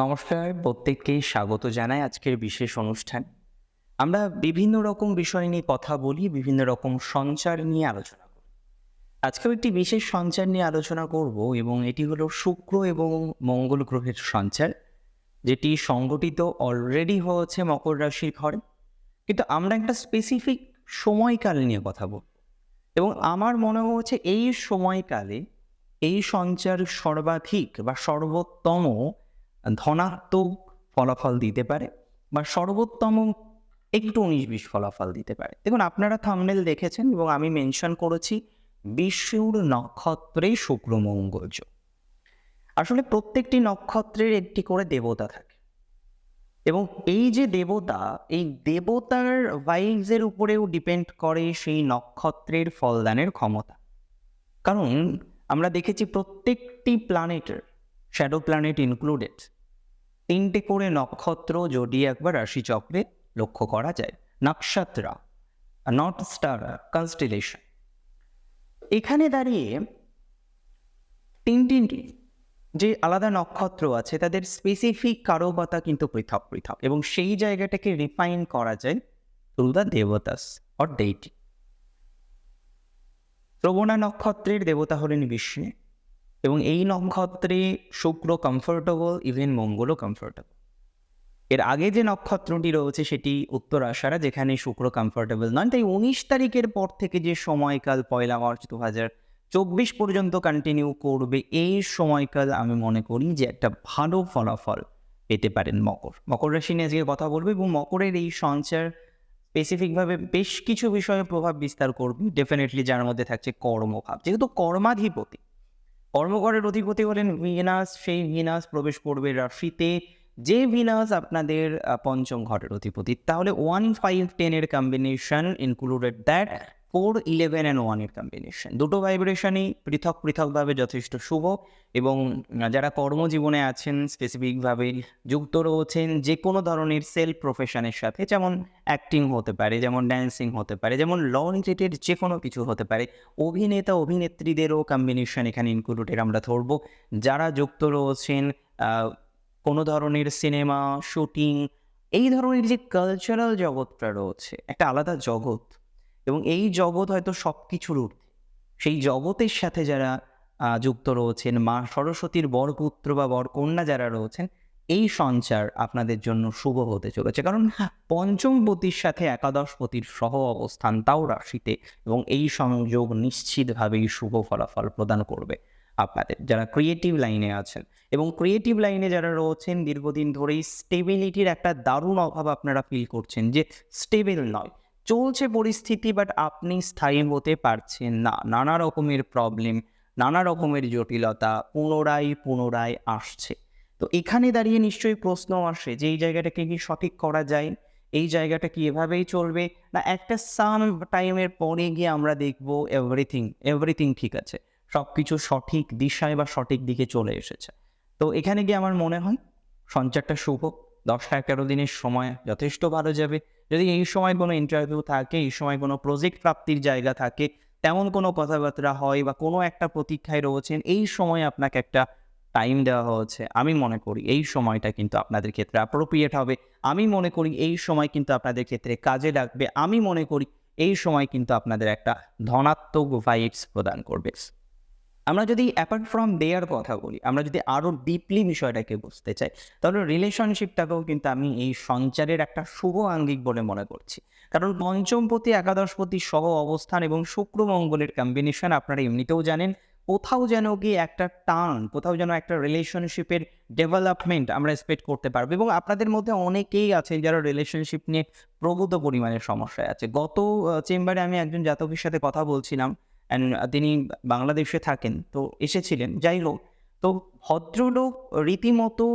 নমস্কার, প্রত্যেককে স্বাগত জানাই আজকের বিশেষ অনুষ্ঠান। আমরা বিভিন্ন রকম বিষয় নিয়ে কথা বলি, বিভিন্ন রকম সঞ্চার নিয়ে আলোচনা করি। আজকেও একটি বিশেষ সঞ্চার নিয়ে আলোচনা করব এবং এটি হলো শুক্র এবং মঙ্গল গ্রহের সঞ্চার, যেটি সংগঠিত অলরেডি হয়েছে মকর রাশির ঘরে। কিন্তু আমরা একটা স্পেসিফিক সময়কাল নিয়ে কথা বলব। এবং আমার মনে হচ্ছে এই সময়কালে এই সঞ্চার সর্বাধিক বা সর্বোত্তম ধনাত্মক ফলাফল দিতে পারে বা সর্বোত্তম একটু উনিশ বিশ ফলাফল দিতে পারে দেখুন, আপনারা থামনেল দেখেছেন এবং আমি মেনশন করেছি বিশ্বর নক্ষত্রে শুক্র মঙ্গল যোগ। আসলে প্রত্যেকটি নক্ষত্রের একটি করে দেবতা থাকে এবং এই যে দেবতা, এই দেবতার ভাইবসের উপরেও ডিপেন্ড করে সেই নক্ষত্রের ফলদানের ক্ষমতা কারণ আমরা দেখেছি প্রত্যেকটি প্ল্যানেটের শ্যাডো প্ল্যানেট ইনক্লুডেড তিনটে করে নক্ষত্র যদি একবার রাশিচক্রে লক্ষ্য করা যায়। নক্ষত্রা নট স্টার কনস্টিলেশন এখানে দাঁড়িয়ে তিন তিনটি যে আলাদা নক্ষত্র আছে, তাদের স্পেসিফিক কারকতা কিন্তু পৃথক পৃথক। এবং সেই জায়গাটাকে রিফাইন করা যায় থ্রু দ্য দেবতাস অর ডেইটি শ্রবণা নক্ষত্রের দেবতা হলেন বিষ্ণু। এবং এই নক্ষত্রে শুক্র কমফোর্টেবল ইভেন মঙ্গলও কমফোর্টেবল এর আগে যে নক্ষত্রটি রয়েছে সেটি উত্তর আষাঢ়া, যেখানে শুক্র কমফোর্টেবল নয়। তাই উনিশ তারিখের পর থেকে যে সময়কাল, পয়লা মার্চ দু হাজার চব্বিশ পর্যন্ত কন্টিনিউ করবে, এই সময়কাল আমি মনে করি যে একটা ভালো ফলাফল পেতে পারেন মকর। মকর রাশি নিয়ে আজকে কথা বলব এবং মকরের এই সঞ্চার স্পেসিফিকভাবে বেশ কিছু বিষয়ে প্রভাব বিস্তার করবে। ডেফিনেটলি যার মধ্যে থাকছে কর্মভাব। যেহেতু কর্মাধিপতি কর্মকরের অধিপতি হলেন ভিনাস। সেই ভিনাস প্রবেশ করবে রাশিতে। যে ভিনাস আপনাদের পঞ্চম ঘরের অধিপতি। তাহলে ওয়ান ফাইভ টেনের combination included that four eleven and ওয়ানের কম্বিনেশন দুটো ভাইব্রেশনই পৃথক পৃথকভাবে যথেষ্ট শুভ এবং যারা কর্মজীবনে আছেন স্পেসিফিকভাবে যুক্ত রয়েছেন যে কোনো ধরনের সেলফ প্রফেশনের সাথে যেমন অ্যাক্টিং হতে পারে, যেমন ড্যান্সিং হতে পারে, যেমন ল রিলেটেড যে কোনো কিছু হতে পারে, অভিনেতা, অভিনেত্রীদেরও কম্বিনেশন এখানে ইনক্লুডেড আমরা ধরবো। যারা যুক্ত রয়েছেন কোনো ধরনের সিনেমা শুটিং এই ধরনের যে কালচারাল জগৎটা রয়েছে, একটা আলাদা জগৎ। এবং এই জগৎ হয়তো সব কিছুর ঊর্ধ্বে। সেই জগতের সাথে যারা যুক্ত রয়েছেন, মা সরস্বতীর বরপুত্র বা বরকন্যা যারা রয়েছেন, এই সঞ্চার আপনাদের জন্য শুভ হতে চলেছে। কারণ পঞ্চম পতির সাথে একাদশ পতির সহ অবস্থান তাও রাশিতে এবং এই সংযোগ নিশ্চিতভাবেই শুভ ফলাফল প্রদান করবে আপনাদের, যারা ক্রিয়েটিভ লাইনে আছেন। এবং ক্রিয়েটিভ লাইনে যারা রয়েছেন, দীর্ঘদিন ধরেই স্টেবিলিটির একটা দারুণ অভাব আপনারা ফিল করছেন যে স্টেবল নয়। চলছে পরিস্থিতি বাট আপনি স্থায়ী হতে পারছেন না। নানা রকমের প্রবলেম নানা রকমের জটিলতা পুনরায় পুনরায় আসছে। তো এখানে দাঁড়িয়ে নিশ্চয়ই প্রশ্ন আসে যে, এই জায়গাটাকে কি সঠিক করা যায়? এই জায়গাটা কি এভাবেই চলবে? না, একটা সাম টাইমের পরে গিয়ে আমরা দেখব এভরিথিং এভরিথিং ঠিক আছে। সব কিছু সঠিক দিশায় বা সঠিক দিকে চলে এসেছে। তো এখানে গিয়ে আমার মনে হয়, সঞ্চারটা শুভ। দশটা এগারো দিনের সময় যথেষ্ট ভালো যাবে। যদি এই সময় কোনো ইন্টারভিউ থাকে, এই সময় কোনো প্রজেক্ট প্রাপ্তির জায়গা থাকে, তেমন কোনো কথাবার্তা হয় বা কোনো একটা প্রতীক্ষায় রয়েছেন, এই সময় আপনাকে একটা টাইম দেওয়া হয়েছে। আমি মনে করি এই সময়টা কিন্তু আপনাদের ক্ষেত্রে অ্যাপ্রোপ্রিয়েট হবে। আমি মনে করি এই সময় কিন্তু আপনাদের ক্ষেত্রে কাজে লাগবে। আমি মনে করি এই সময় কিন্তু আপনাদের একটা ধনাত্মক ভাইবস প্রদান করবে। আমরা যদি অ্যাপার্ট ফ্রম দেয়ার কথা বলি, আমরা যদি আরও ডিপলি বিষয়টাকে বুঝতে চাই, তাহলে রিলেশনশিপটাকেও কিন্তু আমি এই সঞ্চারের একটা শুভ আঙ্গিক বলে মনে করছি। কারণ পঞ্চমপতি, একাদশপতি সহ অবস্থান এবং শুক্র মঙ্গলের কম্বিনেশন আপনারা এমনিতেও জানেন, কোথাও যেন গিয়ে একটা টার্ন কোথাও যেন একটা রিলেশনশিপের ডেভেলপমেন্ট আমরা এক্সপেক্ট করতে পারব এবং আপনাদের মধ্যে অনেকেই আছে যারা রিলেশনশিপ নিয়ে প্রভূত পরিমাণে সমস্যায় আছে। গত চেম্বারে আমি একজন জাতকের সাথে কথা বলছিলাম অ্যান্ড তিনি বাংলাদেশে থাকেন, তো এসেছিলেন। যাই হোক, তো ভদ্রলোক রীতিমতো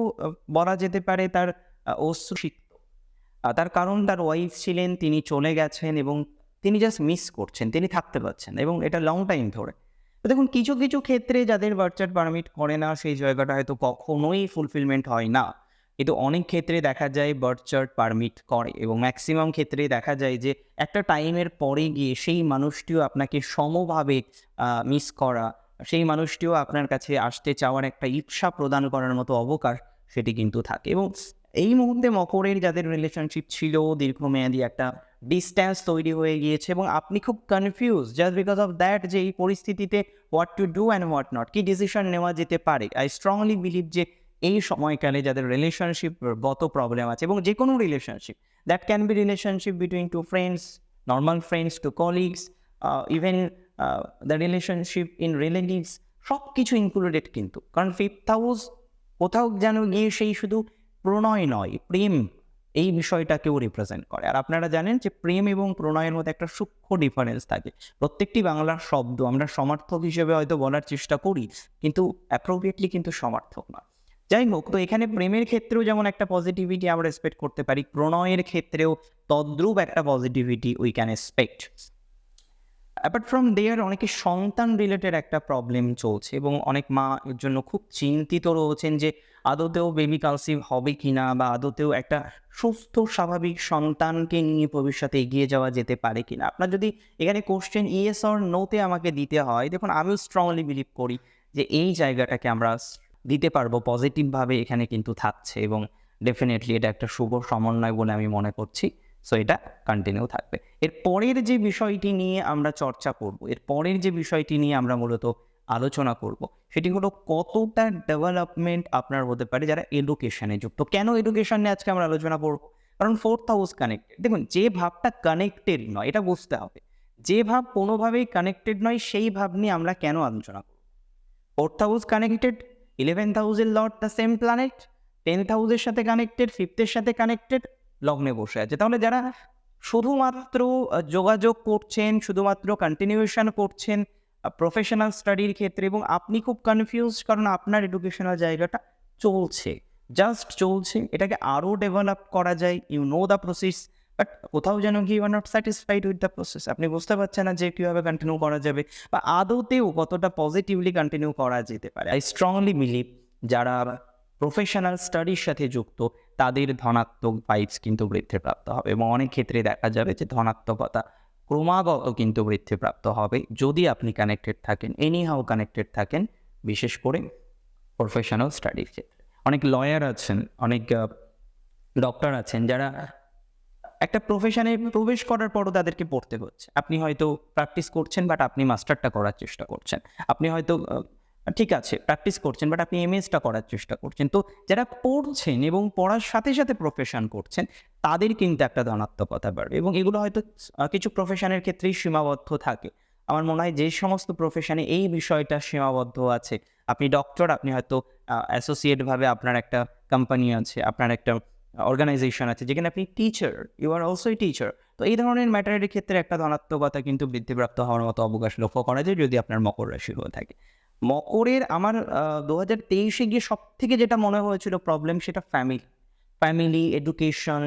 বলা যেতে পারে তার অশ্রুসিক্ত তার কারণ তার ওয়াইফ ছিলেন, তিনি চলে গেছেন এবং তিনি জাস্ট মিস করছেন, তিনি থাকতে পারছেন এবং এটা লং টাইম ধরে। দেখুন, কিছু কিছু ক্ষেত্রে যাদের বার্চার পারমিট করে না, সেই জায়গাটা হয়তো কখনোই ফুলফিলমেন্ট হয় না। কিন্তু অনেক ক্ষেত্রে দেখা যায় বার্থ চার্ট পারমিট করে এবং ম্যাক্সিমাম ক্ষেত্রে দেখা যায় যে একটা টাইমের পরে গিয়ে সেই মানুষটিও আপনাকে সমভাবে মিস করা, সেই মানুষটিও আপনার কাছে আসতে চাওয়ার একটা ইচ্ছা প্রদান করার মতো অবকাশ সেটি কিন্তু থাকে এবং এই মুহূর্তে মকরের যাদের রিলেশনশিপ ছিল দীর্ঘমেয়াদী একটা ডিস্ট্যান্স তৈরি হয়ে গিয়েছে এবং আপনি খুব confuse just because of that যে এই পরিস্থিতিতে what to do and what not কি ডিসিশন নেওয়া যেতে পারে? আই স্ট্রংলি বিলিভ যে এই সময়কালে যাদের রিলেশনশিপ গত প্রবলেম আছে এবং যে কোনো relationship that can be relationship between two friends normal friends two colleagues even the relationship in relatives সব কিছু ইনক্লুডেড কিন্তু। কারণ ফিফথ হাউস কোথাও যেন গিয়ে সেই শুধু প্রণয় নয়, প্রেম এই বিষয়টাকেও রিপ্রেজেন্ট করে। আর আপনারা জানেন যে প্রেম এবং প্রণয়ের মধ্যে একটা সূক্ষ্ম ডিফারেন্স থাকে। প্রত্যেকটি বাংলার শব্দ আমরা সমার্থক হিসেবে হয়তো বলার চেষ্টা করি, কিন্তু অ্যাপ্রোপ্রিয়েটলি কিন্তু সমার্থক নয়। যাই হোক তো এখানে প্রেমের ক্ষেত্রেও যেমন একটা পজিটিভিটি আমরা এক্সপেক্ট করতে পারি, প্রণয়ের ক্ষেত্রেও তদ্রূপ একটা positivity we can expect apart from there অনেকে সন্তান রিলেটেড একটা প্রবলেম চলছে এবং অনেক মা এর জন্য খুব চিন্তিত রয়েছেন যে আদতেও বেবি কালসিভ হবে কি না বা আদতেও একটা সুস্থ, স্বাভাবিক সন্তানকে নিয়ে ভবিষ্যতে এগিয়ে যাওয়া যেতে পারে কি না আপনার যদি এখানে কোশ্চেন ইয়েস অর নোতে আমাকে দিতে হয়, দেখুন, আমিও স্ট্রংলি বিলিভ করি যে এই জায়গাটাকে আমরা দিতে পারব পজিটিভভাবে এখানে কিন্তু থাকছে এবং ডেফিনেটলি এটা একটা শুভ সমন্বয় বলে আমি মনে করছি। সো এটা কন্টিনিউ থাকবে। এর পরের যে বিষয়টি নিয়ে আমরা চর্চা করব, এর পরের যে বিষয়টি নিয়ে আমরা মূলত আলোচনা করব, সেটি হলো কতটা ডেভেলপমেন্ট আপনার হতে পারে যারা এডুকেশনে যুক্ত। কেন এডুকেশন নিয়ে আজকে আমরা আলোচনা করব? কারণ ফোর্থ হাউস কানেক্টেড দেখুন, যে ভাবটা কানেক্টেড নয়, এটা বুঝতে হবে। যে ভাব কোনোভাবেই কানেক্টেড নয়, সেই ভাব নিয়ে আমরা কেন আলোচনা করব? ফোর্থ হাউস কানেক্টেড ইলেভেন্থ হাউসের lord the same planet tenth হাউসের সাথে কানেক্টেড ফিফথের সাথে কানেক্টেড লগ্নে বসে আছে। তাহলে যারা শুধুমাত্র যোগাযোগ করছেন, শুধুমাত্র কন্টিনিউশন করছেন প্রফেশনাল স্টাডির ক্ষেত্রে এবং আপনি খুব কনফিউজ কারণ আপনার এডুকেশনাল জায়গাটা চলছে। জাস্ট চলছে। এটাকে আরও ডেভেলপ করা যায়। You know the process but কোথাও যেন কি you not satisfied with the process আপনি বুঝতে পারছেন না যে কীভাবে কন্টিনিউ করা যাবে বা আদতেও কতটা পজিটিভলি কন্টিনিউ করা যেতে পারে। আই স্ট্রংলি বিলিভ যারা প্রফেশনাল স্টাডির সাথে যুক্ত, তাদের ধনাত্মক ভাইবস কিন্তু বৃদ্ধিপ্রাপ্ত হবে এবং অনেক ক্ষেত্রে দেখা যাবে যে ধনাত্মকতা ক্রমাগত কিন্তু বৃদ্ধিপ্রাপ্ত হবে। যদি আপনি কানেক্টেড থাকেন এনি হাউ কানেক্টেড থাকেন, বিশেষ করে প্রফেশনাল স্টাডির ক্ষেত্রে। অনেক লয়ার আছেন, অনেক ডক্টর আছেন যারা একটা প্রফেশনে প্রবেশ করার পরও তাদেরকে পড়তে হচ্ছে। আপনি হয়তো প্র্যাকটিস করছেন বাট আপনি মাস্টারটা করার চেষ্টা করছেন। আপনি হয়তো ঠিক আছে প্র্যাকটিস করছেন বাট আপনি এমএসটা করার চেষ্টা করছেন। তো যারা পড়ছেন এবং পড়ার সাথে সাথে প্রফেশন করছেন, তাদের কিন্তু একটা ধনাত্মকতা বাড়বে এবং এগুলো হয়তো কিছু প্রফেশনের ক্ষেত্রেই সীমাবদ্ধ থাকে। আমার মনে হয় যে সমস্ত প্রফেশনে এই বিষয়টা সীমাবদ্ধ আছে। আপনি ডক্টর আপনি হয়তো অ্যাসোসিয়েটভাবে আপনার একটা কোম্পানি আছে, আপনার একটা অর্গানাইজেশন আছে, যেখানে আপনি teacher you are also teacher তো এই ধরনের ম্যাটারের ক্ষেত্রে একটা ধনাত্মকতা কিন্তু বৃদ্ধিপ্রাপ্ত হওয়ার মতো অবকাশ লক্ষ্য করা যায় যদি আপনার মকর রাশি হয়ে থাকে। মকরের আমার দু হাজার তেইশে গিয়ে সব থেকে যেটা মনে হয়েছিল প্রবলেম সেটা ফ্যামিলি ফ্যামিলি এডুকেশন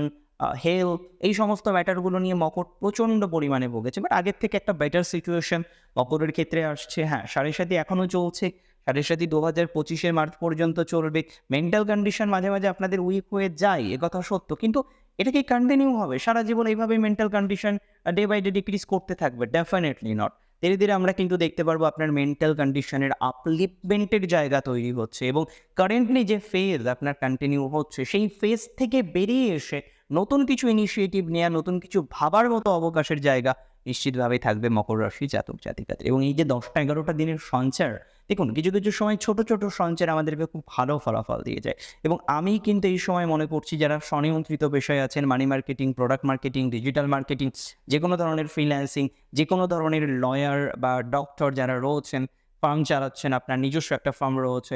হেলথ এই সমস্ত ম্যাটারগুলো নিয়ে মকর প্রচণ্ড পরিমাণে ভুগেছে। বাট আগের থেকে একটা বেটার সিচুয়েশন মকরের ক্ষেত্রে আসছে। হ্যাঁ সাড়ে সাথে এখনও চলছে। সাড়ে সাথে দু হাজার পঁচিশে মার্চ পর্যন্ত চলবে। মেন্টাল কন্ডিশন মাঝে মাঝে আপনাদের উইক হয়ে যায়, এ কথা সত্য। কিন্তু এটা কি কন্টিনিউ হবে? সারা জীবন এইভাবে mental condition day by day decrease করতে থাকবে? ডেফিনেটলি নট ধীরে ধীরে আমরা কিন্তু দেখতে পারব আপনার মেন্টাল কন্ডিশনের আপলিপমেন্টের জায়গা তৈরি হচ্ছে এবং কারেন্টলি যে ফেজ আপনার কন্টিনিউ হচ্ছে, সেই ফেজ থেকে বেরিয়ে এসে নতুন কিছু ইনিশিয়েটিভ নেওয়া নতুন কিছু ভাবার মতো অবকাশের জায়গা নিশ্চিতভাবেই থাকবে মকর রাশি জাতক জাতিকাদের। এবং এই যে দশটা এগারোটা দিনের সঞ্চার, দেখুন কিছু কিছু সময় ছোট ছোট সঞ্চার আমাদেরকে খুব ভালো ফলাফল দিয়ে যায়। এবং আমি কিন্তু এই সময় মনে করছি যারা স্বনিয়ন্ত্রিত পেশায় আছেন money marketing product marketing digital marketing যে কোনো ধরনের ফ্রিল্যান্সিং যে কোনো ধরনের লয়ার বা ডক্টর যারা রয়েছেন ফার্ম চালাচ্ছেন, আপনার নিজস্ব একটা ফার্ম রয়েছে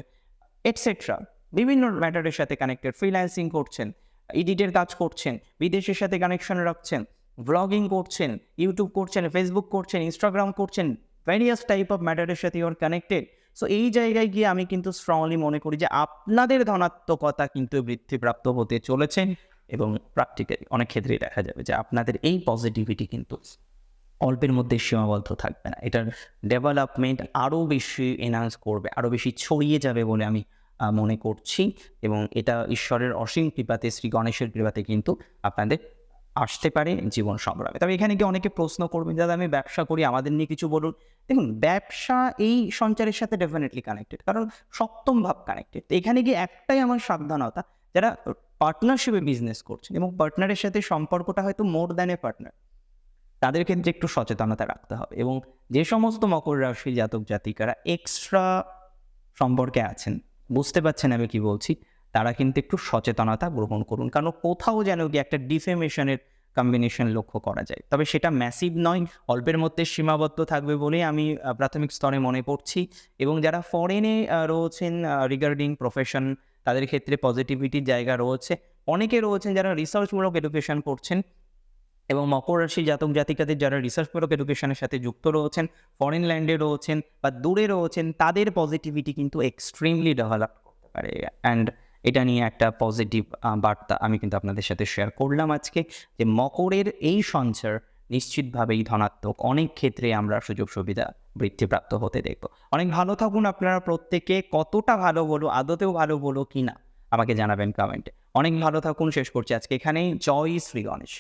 এটসেট্রা বিভিন্ন ম্যাটারের সাথে কানেক্টেড ফ্রিল্যান্সিং করছেন এডিটের কাজ করছেন, বিদেশের সাথে কানেকশন রাখছেন ব্লগিং করছেন ইউটিউব করছেন ফেসবুক করছেন ইনস্টাগ্রাম করছেন ভ্যারিয়াস টাইপ অফ ম্যাটারের সাথে ইউর কানেক্টেড সো এই জায়গায় গিয়ে আমি কিন্তু স্ট্রংলি মনে করি যে আপনাদের ধনাত্মকতা কিন্তু বৃদ্ধিপ্রাপ্ত হতে চলেছে এবং প্র্যাকটিক্যালি অনেক ক্ষেত্রেই দেখা যাবে যে আপনাদের এই পজিটিভিটি কিন্তু অল্পের মধ্যে সীমাবদ্ধ থাকবে না। এটার ডেভেলপমেন্ট আরও বেশি এনহান্স করবে আরও বেশি ছড়িয়ে যাবে বলে আমি মনে করছি এবং এটা ঈশ্বরের অসীম কৃপাতে, শ্রী গণেশের কৃপাতে কিন্তু আপনাদের আসতে পারে জীবন সংগ্রামে। তবে এখানে কি অনেকে প্রশ্ন করবেন, দাদা, আমি ব্যবসা করি, আমাদের নিয়ে কিছু বলুন। দেখুন, ব্যবসা এই সঞ্চারের সাথে ডেফিনেটলি কানেক্টেড কারণ সপ্তম ভাব কানেক্টেড এখানে গিয়ে একটাই আমার সাবধানতা, যারা পার্টনারশিপে বিজনেস করছেন এবং পার্টনারের সাথে সম্পর্কটা হয়তো মোর দ্যান এ পার্টনার তাদের ক্ষেত্রে একটু সচেতনতা রাখতে হবে এবং যে সমস্ত মকর রাশি জাতক জাতিকারা এক্সট্রা সম্পর্কে আছেন, বুঝতে পারছেন আমি কি বলছি? তারা কিন্তু একটু সচেতনতা গ্রহণ করুন। কারণ কোথাও যেন কি একটা ডিফেমেশনের কম্বিনেশন লক্ষ্য করা যায়। তবে সেটা ম্যাসিভ নয়, অল্পের মধ্যে সীমাবদ্ধ থাকবে বলে আমি প্রাথমিক স্তরে মনে করছি। এবং যারা ফরেনে রয়েছেন রিগার্ডিং প্রফেশন তাদের ক্ষেত্রে পজিটিভিটির জায়গা রয়েছে। অনেকে রয়েছেন যারা রিসার্চমূলক এডুকেশন করছেন এবং মকর রাশি জাতক জাতিকাদের যারা রিসার্চমূলক এডুকেশনের সাথে যুক্ত রয়েছেন ফরেন ল্যান্ডে রয়েছেন বা দূরে রয়েছেন, তাদের পজিটিভিটি কিন্তু এক্সট্রিমলি ডেভেলপ করতে পারে। অ্যান্ড এটা নিয়ে একটা পজিটিভ বার্তা আমি কিন্তু আপনাদের সাথে শেয়ার করলাম আজকে যে মকরের এই সঞ্চার নিশ্চিতভাবেই ধনাত্মক। অনেক ক্ষেত্রে আমরা সুযোগ সুবিধা বৃদ্ধিপ্রাপ্ত হতে দেখব। অনেক ভালো থাকুন আপনারা প্রত্যেকে। কতটা ভালো বলো, আদতেও ভালো বলো কি না আমাকে জানাবেন কমেন্টে অনেক ভালো থাকুন। শেষ করছি আজকে এখানেই। জয় শ্রী গণেশ।